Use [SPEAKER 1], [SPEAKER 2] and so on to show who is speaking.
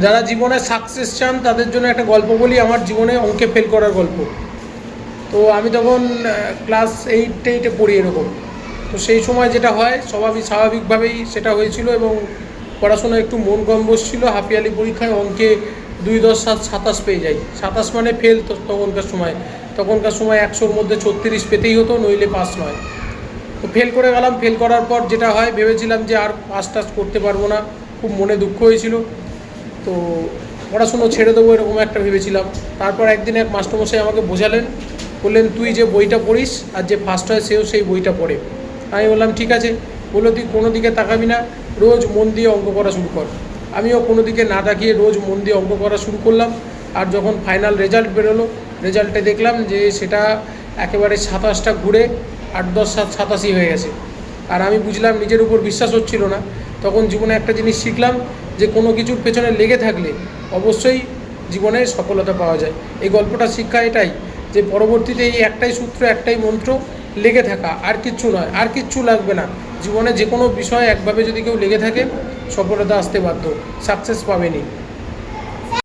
[SPEAKER 1] যারা জীবনে সাকসেস চান, তাদের জন্য একটা গল্প বলি, আমার জীবনে অঙ্কে ফেল করার গল্প। তো আমি তখন ক্লাস এইট এইটে পড়ি এরকম। তো সেই সময় যেটা হয় স্বাভাবিক স্বাভাবিকভাবেই সেটা হয়েছিল এবং পড়াশোনা একটু মন কম বসছিল। হাফিয়ালি পরীক্ষায় অঙ্কে দুই দশ সাত, সাতাশ পেয়ে যাই। সাতাশ মানে ফেল তো তখনকার সময়। তখনকার সময় একশোর মধ্যে ছত্রিশ পেতেই হতো, নইলে পাস নয়। তো ফেল করে গেলাম। ফেল করার পর যেটা হয়, ভেবেছিলাম যে আর পাস টাস করতে পারব না। খুব মনে দুঃখ হয়েছিল। তো পড়াশুনো ছেড়ে দেবো এরকম একটা ভেবেছিলাম। তারপর একদিন এক মাস্টারমশাই আমাকে বোঝালেন, বললেন, তুই যে বইটা পড়িস আর যে ফার্স্ট হয় সেও সেই বইটা পড়ে। আমি বললাম, ঠিক আছে। বলল, তুই কোনো দিকে তাকাবি না, রোজ মন দিয়ে অঙ্ক করা শুরু কর। আমিও কোনো দিকে না তাকিয়ে রোজ মন দিয়ে অঙ্ক করা শুরু করলাম। আর যখন ফাইনাল রেজাল্ট বেরোলো রেজাল্টে দেখলাম যে সেটা একেবারে সাতাশটা ঘুরে আট দশ সাত সাতাশি হয়ে গেছে। আর আমি বুঝলাম, নিজের উপর বিশ্বাস হচ্ছিল না। তখন জীবনে একটা জিনিস শিখলাম যে কোনো কিছুর পেছনে লেগে থাকলে অবশ্যই জীবনে সফলতা পাওয়া যায়। এই গল্পটা শিক্ষা এটাই যে পরবর্তীতে এই একটাই সূত্র, একটাই মন্ত্র লেগে থাকা আর কিচ্ছু নয়। আর কিচ্ছু লাগবে না। জীবনে যে কোনো বিষয়ে একভাবে যদি কেউ লেগে থাকে, সফলতা আসতে বাধ্য। সাকসেস পাবেনি